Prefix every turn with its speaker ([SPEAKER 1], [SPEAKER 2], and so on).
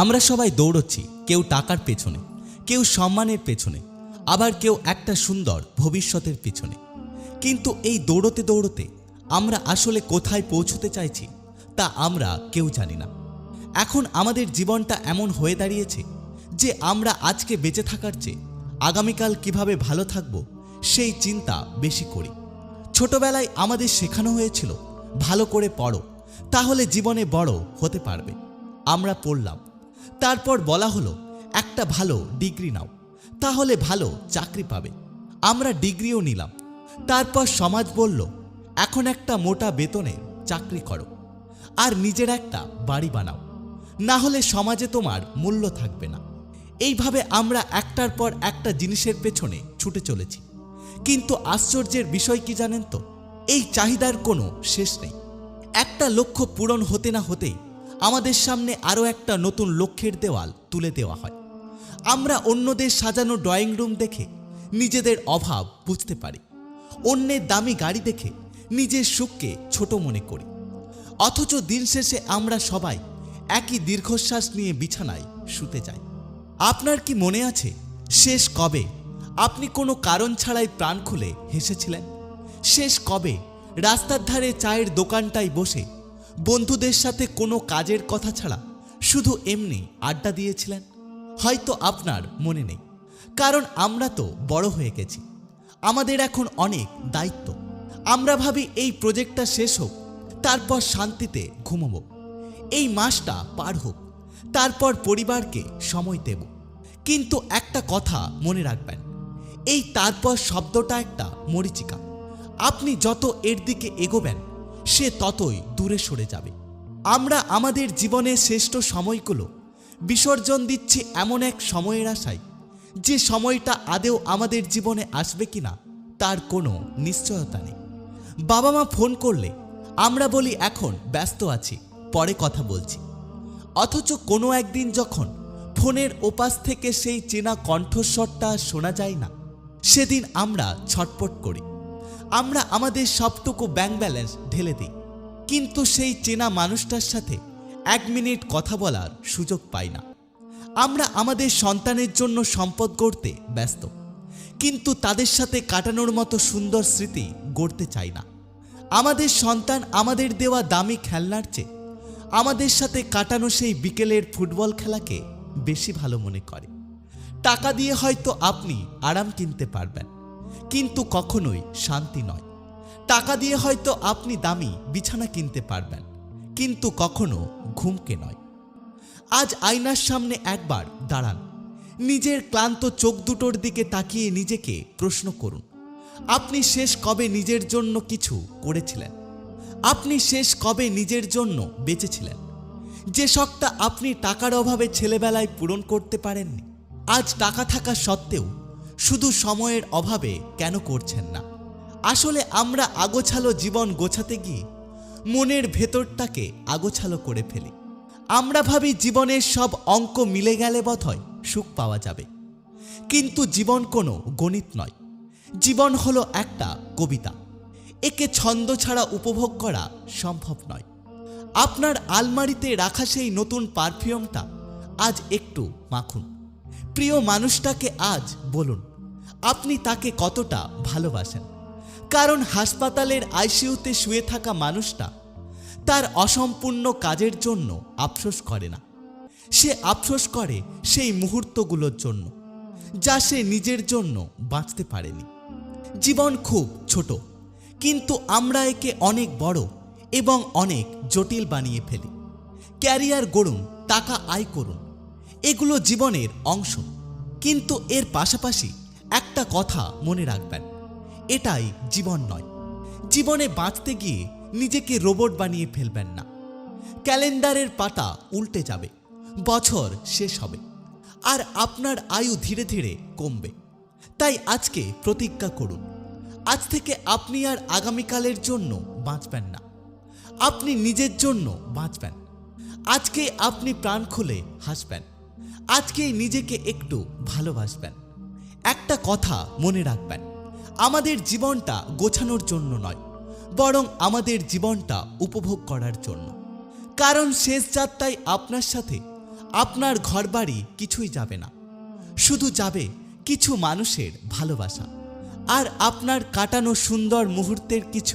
[SPEAKER 1] আমরা সবাই দৌড়চ্ছি, কেউ টাকার পেছনে, কেউ সম্মানের পেছনে, আবার কেউ একটা সুন্দর ভবিষ্যতের পেছনে। কিন্তু এই দৌড়তে দৌড়তে আমরা আসলে কোথায় পৌঁছতে চাইছি, তা আমরা কেউ জানি না। এখন আমাদের জীবনটা এমন হয়ে দাঁড়িয়েছে যে আমরা আজকে বেঁচে থাকার চেয়ে আগামীকাল কীভাবে ভালো থাকব, সেই চিন্তা বেশি করি। ছোটবেলায় আমাদের শেখানো হয়েছিল, ভালো করে পড়ো, তাহলে জীবনে বড় হতে পারবে। আমরা পড়লাম তারপর বলা হলো, একটা ভালো ডিগ্রি নাও, তাহলে ভালো চাকরি পাবে। আমরা ডিগ্রিও নিলাম। তারপর সমাজ বলল, এখন একটা মোটা বেতনে চাকরি করো আর নিজের একটা বাড়ি বানাও। না হলে সমাজে তোমার মূল্য থাকবে না। এইভাবে আমরা একটার পর একটা জিনিসের পেছনে ছুটে চলেছি। কিন্তু আশ্চর্যের বিষয় কি জানেন তো? এই চাহিদার কোনো শেষ নেই। একটা লক্ষ্য পূরণ হতে না হতেই আমাদের সামনে আরও একটা নতুন লক্ষ্যের দেওয়াল তুলে দেওয়া হয়। আমরা অন্যদের সাজানো ড্রয়িং রুম দেখে নিজেদের অভাব বুঝতে পারি। অন্যের দামি গাড়ি দেখে নিজের সুখকে ছোট মনে করি। অথচ দিন শেষে আমরা সবাই একই দীর্ঘশ্বাস নিয়ে বিছানায় শুতে যাই। আপনার কি মনে আছে, শেষ কবে আপনি কোনো কারণ ছাড়াই প্রাণ খুলে হেসেছিলেন? শেষ কবে রাস্তার ধারে চায়ের দোকানটায় বসে বন্ধুদের সাথে কোনো কাজের কথা ছাড়া শুধু এমনি আড্ডা দিয়েছিলেন। হয়তো আপনার মনে নেই। কারণ আমরা তো বড় হয়ে গেছি। আমাদের এখন অনেক দায়িত্ব। আমরা ভাবি এই প্রজেক্টটা শেষ হোক, তারপর শান্তিতে ঘুমোবো। এই মাসটা পার হোক, তারপর পরিবারকে সময় দেব। কিন্তু একটা কথা মনে রাখবেন, এই তারপর শব্দটা একটা মরিচিকা। আপনি যত এর দিকে এগোবেন সে ততই দূরে সরে যাবে। আমরা আমাদের জীবনের শ্রেষ্ঠ সময়গুলো বিসর্জন দিচ্ছি এমন এক সময়ের আশায়। যে সময়টা আদেও আমাদের জীবনে আসবে কিনা, তার কোনো নিশ্চয়তা নেই। বাবা মা ফোন করলে, আমরা বলি, এখন ব্যস্ত আছি, পরে কথা বলছি। অথচ কোনো একদিন যখন ফোনের ওপাশ থেকে সেই চেনা কণ্ঠস্বরটা শোনা যায় না, সেদিন আমরা ছটপট করি। আমরা আমাদের সবটুকু ব্যাংক ব্যালেন্স ঢেলে দিই। কিন্তু সেই চেনা মানুষটার সাথে এক মিনিট কথা বলার সুযোগ পাই না। আমরা আমাদের সন্তানের জন্য সম্পদ গড়তে ব্যস্ত, কিন্তু তাদের সাথে কাটানোর মতো সুন্দর স্মৃতি গড়তে চাই না। আমাদের সন্তান আমাদের দেওয়া দামি খেলনার চেয়ে আমাদের সাথে কাটানো সেই বিকেলের ফুটবল খেলাকে বেশি ভালো মনে করে। টাকা দিয়ে হয়তো আপনি আরাম কিনতে পারবেন। কিন্তু কখনোই শান্তি নয়। টাকা দিয়ে হয়তো আপনি দামি বিছানা কিনতে পারবেন, কিন্তু কখনো ঘুমকে নয়। আজ আয়নার সামনে একবার দাঁড়ান। নিজের ক্লান্ত চোখ দুটোর দিকে তাকিয়ে নিজেকে প্রশ্ন করুন, আপনি শেষ কবে নিজের জন্য কিছু করেছিলেন? আপনি শেষ কবে নিজের জন্য বেঁচেছিলেন? যে শখটা আপনি টাকার অভাবে ছেলেবেলায় পূরণ করতে পারেননি, আজ টাকা থাকা সত্ত্বেও শুধু সময়ের অভাবে কেন করছেন না? আসলে আমরা আগোছালো জীবন গোছাতে গিয়ে মনের ভেতরটাকে আগোছালো করে ফেলি। আমরা ভাবি জীবনের সব অঙ্ক মিলে গেলে বোধহয় সুখ পাওয়া যাবে। কিন্তু জীবন কোনো গণিত নয়। জীবন হলো একটা কবিতা। একে ছন্দ ছাড়া উপভোগ করা সম্ভব নয়। আপনার আলমারিতে রাখা সেই নতুন পারফিউমটা আজ একটু মাখুন। প্রিয় মানুষটাকে আজ বলুন, আপনি তাকে কতটা ভালোবাসেন? কারণ হাসপাতালের আইসিইউতে শুয়ে থাকা মানুষটা তার অসম্পূর্ণ কাজের জন্য আফসোস করে না। সে আফসোস করে সেই মুহূর্তগুলোর জন্য, যা সে নিজের জন্য বাঁচতে পারেনি। জীবন খুব ছোট, কিন্তু আমরা একে অনেক বড় এবং অনেক জটিল বানিয়ে ফেলি। ক্যারিয়ার গড়ুন, টাকা আয় করুন, এগুলো জীবনের অংশ। কিন্তু এর পাশাপাশি একটা কথা মনে রাখবেন, এটাই জীবন নয়। জীবনে বাঁচতে গিয়ে নিজেকে রোবট বানিয়ে ফেলবেন না। ক্যালেন্ডারের পাতা উল্টে যাবে, বছর শেষ হবে, আর আপনার আয়ু ধীরে ধীরে কমবে। তাই আজকে প্রতিজ্ঞা করুন, আজ থেকে আপনি আর আগামীকালের জন্য বাঁচবেন না। আপনি নিজের জন্য বাঁচবেন, আজকে আপনি প্রাণ খুলে হাসবেন। আজকেই নিজেকে একটু ভালোবাসবেন। একটা কথা মনে রাখবেন, আমাদের জীবনটা গোছানোর জন্য নয়, বরং আমাদের জীবনটা উপভোগ করার জন্য। কারণ শেষ যাত্রায় আপনার সাথে আপনার ঘরবাড়ি কিছুই যাবে না, শুধু যাবে কিছু মানুষের ভালোবাসা। আর আপনার কাটানো সুন্দর মুহূর্তের কিছু